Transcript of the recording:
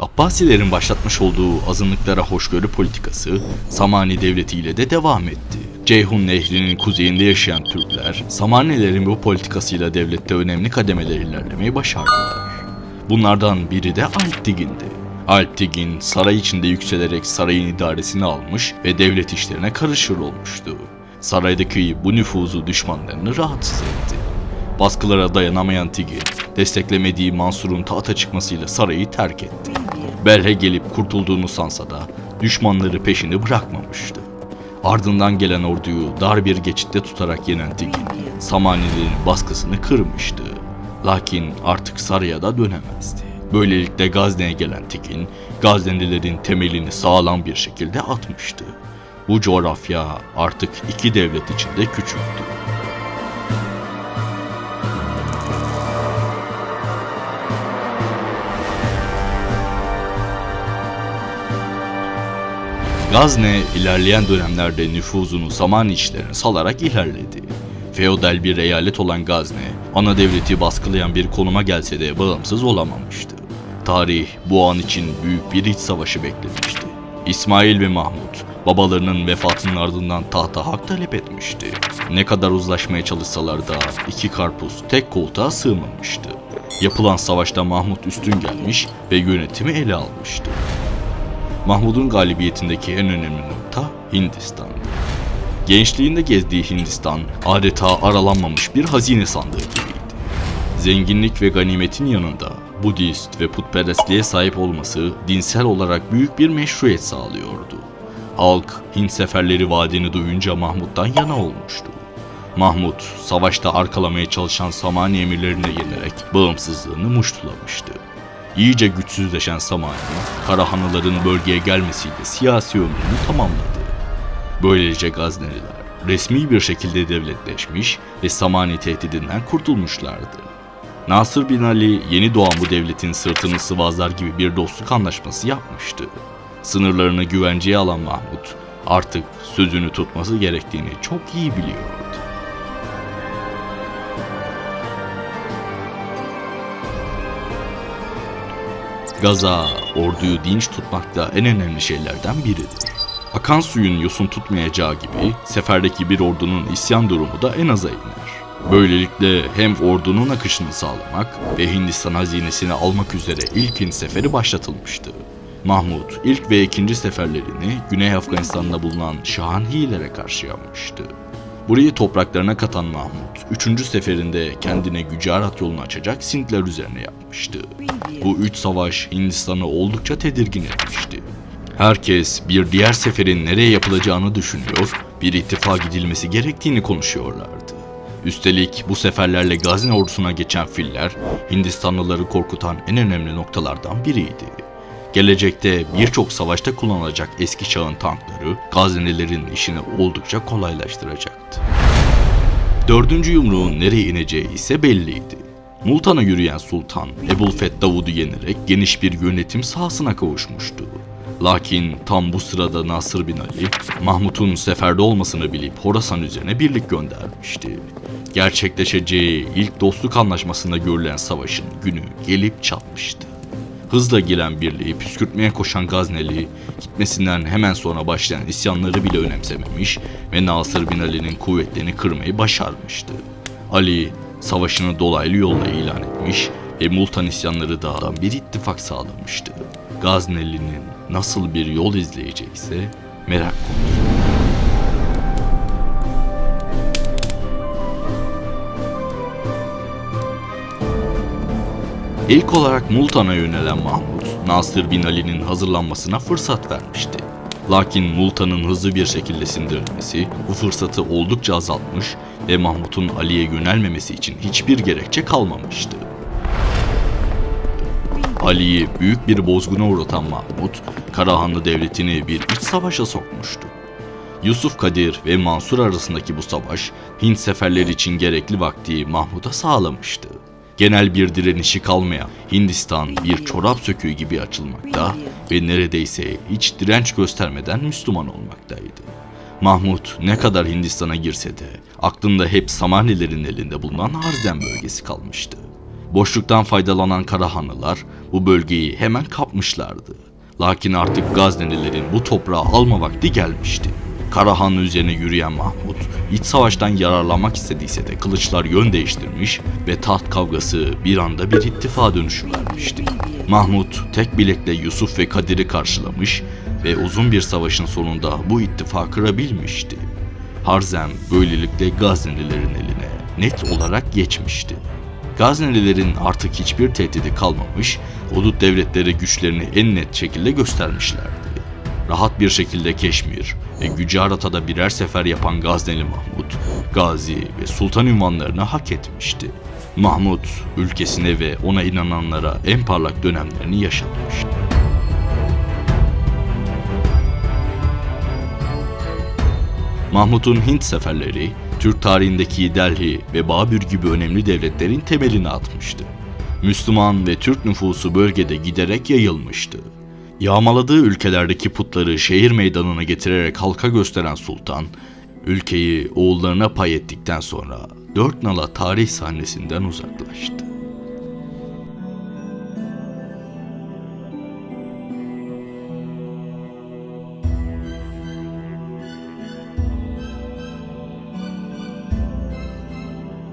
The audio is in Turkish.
Abbasilerin başlatmış olduğu azınlıklara hoşgörü politikası Samani Devleti ile de devam etti. Ceyhun Nehri'nin kuzeyinde yaşayan Türkler, Samanilerin bu politikasıyla devlette önemli kademeler ilerlemeyi başardılar. Bunlardan biri de Alptigin'di. Alptigin saray içinde yükselerek sarayın idaresini almış ve devlet işlerine karışır olmuştu. Saraydaki bu nüfuzu düşmanlarını rahatsız etti. Baskılara dayanamayan Tigin, desteklemediği Mansur'un tahta çıkmasıyla sarayı terk etti. Belhe gelip kurtulduğunu sansa da düşmanları peşini bırakmamıştı. Ardından gelen orduyu dar bir geçitte tutarak yenen Tigin, Samanilerin baskısını kırmıştı. Lakin artık saraya da dönemezdi. Böylelikle Gazne'ye gelen Tigin, Gaznelilerin temelini sağlam bir şekilde atmıştı. Bu coğrafya artık iki devlet içinde küçüktü. Gazne ilerleyen dönemlerde nüfuzunu zaman içlerine salarak ilerledi. Feodal bir eyalet olan Gazne, ana devleti baskılayan bir konuma gelse de bağımsız olamamıştı. Tarih bu an için büyük bir iç savaşı beklemişti. İsmail ve Mahmut, babalarının vefatının ardından tahta hak talep etmişti. Ne kadar uzlaşmaya çalışsalar da iki karpuz tek koltuğa sığmamıştı. Yapılan savaşta Mahmut üstün gelmiş ve yönetimi ele almıştı. Mahmud'un galibiyetindeki en önemli nokta Hindistan'dı. Gençliğinde gezdiği Hindistan adeta aralanmamış bir hazine sandığı gibiydi. Zenginlik ve ganimetin yanında Budist ve putperestliğe sahip olması dinsel olarak büyük bir meşruiyet sağlıyordu. Halk Hint seferleri vaadini duyunca Mahmud'dan yana olmuştu. Mahmud, savaşta arkalamaya çalışan Samani emirlerine yenerek bağımsızlığını muştulamıştı. İyice güçsüzleşen Samani, Karahanlıların bölgeye gelmesiyle siyasi ömrünü tamamladı. Böylece Gazneliler resmi bir şekilde devletleşmiş ve Samani tehdidinden kurtulmuşlardı. Nasır bin Ali yeni doğan bu devletin sırtını sıvazlar gibi bir dostluk anlaşması yapmıştı. Sınırlarını güvenceye alan Mahmut artık sözünü tutması gerektiğini çok iyi biliyordu. Gaza, orduyu dinç tutmakta en önemli şeylerden biridir. Akan suyun yosun tutmayacağı gibi seferdeki bir ordunun isyan durumu da en aza iner. Böylelikle hem ordunun akışını sağlamak ve Hindistan hazinesini almak üzere ilk seferi başlatılmıştı. Mahmud ilk ve ikinci seferlerini Güney Afganistan'da bulunan Şahanhilere karşı yapmıştı. Burayı topraklarına katan Mahmud, üçüncü seferinde kendine Gücarat yolunu açacak Sintler üzerine yapmıştı. Bu üç savaş Hindistan'ı oldukça tedirgin etmişti. Herkes bir diğer seferin nereye yapılacağını düşünüyor, bir ittifa gidilmesi gerektiğini konuşuyorlardı. Üstelik bu seferlerle Gazne ordusuna geçen filler, Hindistanlıları korkutan en önemli noktalardan biriydi. Gelecekte birçok savaşta kullanılacak eski çağın tankları Gaznelilerin işini oldukça kolaylaştıracaktı. Dördüncü yumruğun nereye ineceği ise belliydi. Multan'a yürüyen sultan Ebulfet Davud'u yenerek geniş bir yönetim sahasına kavuşmuştu. Lakin tam bu sırada Nasır bin Ali, Mahmut'un seferde olmasını bilip Horasan üzerine birlik göndermişti. Gerçekleşeceği ilk dostluk anlaşmasında görülen savaşın günü gelip çatmıştı. Hızla gelen birliği püskürtmeye koşan Gazneli, gitmesinden hemen sonra başlayan isyanları bile önemsememiş ve Nasır bin Ali'nin kuvvetlerini kırmayı başarmıştı. Ali, savaşını dolaylı yolla ilan etmiş ve Multan isyanları dağıdan bir ittifak sağlamıştı. Gazneli'nin nasıl bir yol izleyeceği ise merak konusu. İlk olarak Multan'a yönelen Mahmut, Nasır bin Ali'nin hazırlanmasına fırsat vermişti. Lakin Multan'ın hızlı bir şekilde sindirilmesi bu fırsatı oldukça azaltmış ve Mahmut'un Ali'ye yönelmemesi için hiçbir gerekçe kalmamıştı. Ali'yi büyük bir bozguna uğratan Mahmut, Karahanlı devletini bir iç savaşa sokmuştu. Yusuf Kadir ve Mansur arasındaki bu savaş Hint seferleri için gerekli vakti Mahmud'a sağlamıştı. Genel bir direnişi kalmayan Hindistan bir çorap söküğü gibi açılmakta ve neredeyse hiç direnç göstermeden Müslüman olmaktaydı. Mahmud ne kadar Hindistan'a girse de aklında hep Samanilerin elinde bulunan Harzen bölgesi kalmıştı. Boşluktan faydalanan Karahanlılar bu bölgeyi hemen kapmışlardı. Lakin artık Gaznelilerin bu toprağı alma vakti gelmişti. Karahanlı üzerine yürüyen Mahmut, iç savaştan yararlanmak istediyse de kılıçlar yön değiştirmiş ve taht kavgası bir anda bir ittifa dönüşüvermişti. Mahmut tek bilekle Yusuf ve Kadir'i karşılamış ve uzun bir savaşın sonunda bu ittifakı kırabilmişti. Harzem böylelikle Gaznelilerin eline net olarak geçmişti. Gaznelilerin artık hiçbir tehdidi kalmamış, hudut devletleri güçlerini en net şekilde göstermişlerdi. Rahat bir şekilde Keşmir ve Gücarat'a birer sefer yapan Gazneli Mahmut, Gazi ve Sultan ünvanlarını hak etmişti. Mahmut, ülkesine ve ona inananlara en parlak dönemlerini yaşatmıştı. Mahmut'un Hint seferleri, Türk tarihindeki Delhi ve Babür gibi önemli devletlerin temelini atmıştı. Müslüman ve Türk nüfusu bölgede giderek yayılmıştı. Yağmaladığı ülkelerdeki putları şehir meydanına getirerek halka gösteren sultan, ülkeyi oğullarına pay ettikten sonra dört nala tarih sahnesinden uzaklaştı.